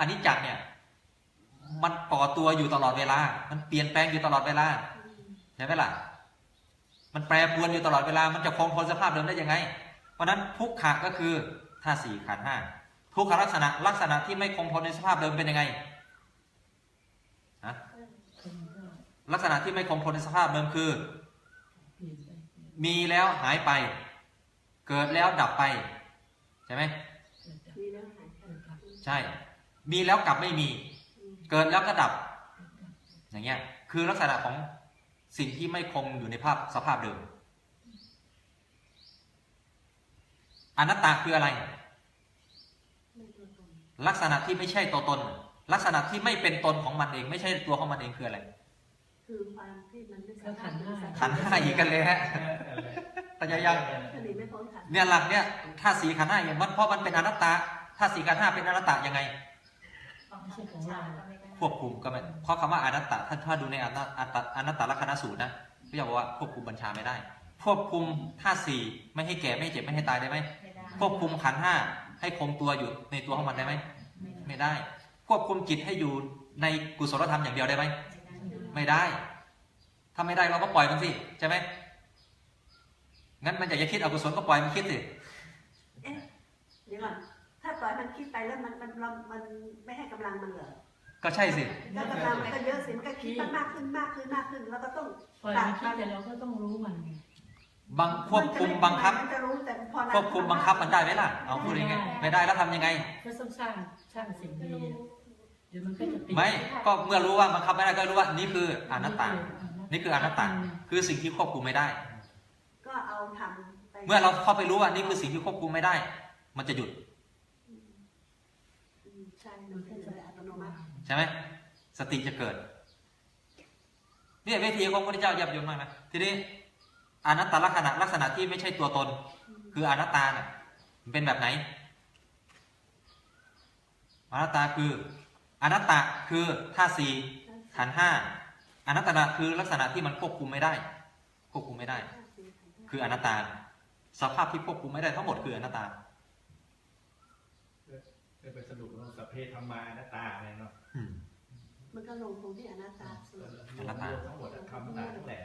อนิจจังเนี่ย มันก่อตัวอยู่ตลอดเวลา มันเปลี่ยนแปลงอยู่ตลอดเวลาใช่ไหมล่ะ มันแปรปรวนอยู่ตลอดเวลา มันจะคงทนสภาพเดิมได้ยังไง เพราะฉะนั้นทุกขะก็คือธาตุสี่ขันธ์ห้าทุกขลักษณะลักษณะที่ไม่คงทนในสภาพเดิมเป็นยังไงฮะคนก็ลักษณะที่ไม่คงทนในสภาพเดิมคือเปลี่ยนไปเปลี่ยนมีแล้วหายไป เกิดแล้วดับไป ใช่ไหมเกิดจากมีแล้วหายไปเกิดจากใช่ มีแล้วกลับไม่มีอืมเกิดแล้วก็ดับเกิดจากอย่างเงี้ย คือลักษณะของสิ่งที่ไม่คงอยู่ในภาพสภาพเดิม อนัตตาคืออะไรไม่ตัวตนลักษณะที่ไม่ใช่ตัวตน ลักษณะที่ไม่เป็นตนของมันเอง ไม่ใช่ตัวของมันเองคืออะไร คือความที่มันไม่ก็ขันธ์ห้าขันธ์ห้าอีกกันเลยฮะแต่ยังยังถ้าหนีไม่พ้นขันธ์เนี่ยหลักเนี่ยถ้าสีขันธ์ห้าอย่างมันเพราะมันเป็นอนัตตาถ้าสีขันธ์ห้าเป็นอนัตตายังไง ไม่ใช่ของเรา ควบคุมก็ไม่เพราะคำว่าอนัตตาถ้าถ้าดูในอนัตอนัตตอนัตตลักษณสูตรนะก็จะบอกว่าควบคุมบัญชาไม่ได้ ควบคุมธาตุสี่ไม่ให้แก่ไม่ให้เจ็บไม่ให้ตายได้ไหมควบคุมขันธ์ห้าให้คงตัวอยู่ในตัวของมันได้ไหมไม่ได้ ควบคุมจิตให้อยู่ในกุศลธรรมอย่างเดียวได้ไหมไม่ได้ ถ้าไม่ได้เราก็ปล่อยมันสิใช่ไหมงั้นมันอยากจะคิดอกุศลก็ปล่อยมันคิดสิ เอ๊ะเดี๋ยวก่อนถ้า ปล่อยมันคิดไปแล้วมันมันมันมันไม่ให้กำลังมันเหรอก็ใช่สิก็กำลังมันก็เยอะสิมันก็คิดมันมากขึ้นมากขึ้นมากขึ้นแล้วก็ต้องปล่อยมันคิดแต่เราก็ต้องรู้มันไงบังควบคุมบังคับ มันจะรู้แต่พอควบคุมบังคับมันได้ไหมล่ะ เอาพูดยังไงายๆไม่ได้แล้วทำยังไง ก็ต้องสร้างสร้างสิ่งดีอะเดี๋ยวมันก็จะปิดไม่ก็เมื่อรู้ว่าบังคับไม่ได้ก็รู้ว่านี่คืออนัตตา นี่คืออนัตตา คือสิ่งที่ควบคุมไม่ได้ ก็เอาทำไป เมื่อเราเข้าไปรู้ว่านี่คือสิ่งที่ควบคุมไม่ได้ มันจะหยุดอืม ใช่มันก็จะอัตโนมัติใช่ไหมสติจะเกิดเนี่ยเวทีของพระพุทธเจ้ายับยนมากนะทีนี้อนัตตลักษณะลักษณะที่ไม่ใช่ตัวตน คืออนัตตาเนี่ยมันเป็นแบบไหน อนัตตาคืออนัตตาคือธาตุสี่ขันห้าอนัตตาคือลักษณะที่มันควบคุมไม่ได้ ควบคุมไม่ได้ คืออนัตตา สภาพที่ควบคุมไม่ได้ทั้งหมดคืออนัตตา จะไปสรุปว่าสัพเพธรรมาอนัตตาอะไรเนาะอืมมันก็ลงตรงที่อนัตตาส่วนรวมทั้งหมดอะคำต่างตั้งแต่